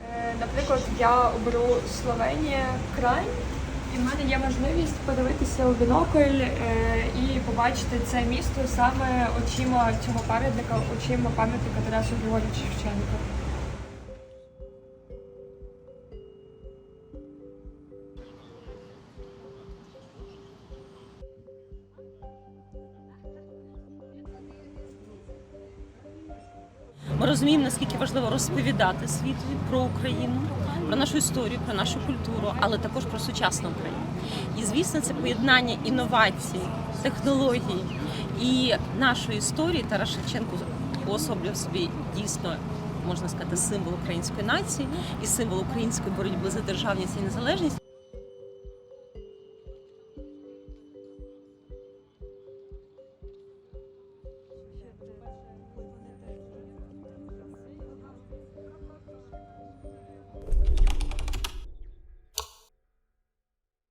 Е, Наприклад, я оберу Словенія край, і в мене є можливість подивитися у бінокль е, і побачити це місто саме очима цього пам'ятника, очима пам'ятника Тарасу Григорьовичу Шевченка. Ми розуміємо, наскільки важливо розповідати світу про Україну, про нашу історію, про нашу культуру, але також про сучасну Україну. І звісно, це поєднання інновацій, технологій і нашої історії. Тарас Шевченко уособлював собі дійсно. Можна сказати, символ української нації і символ української боротьби за державність і незалежність.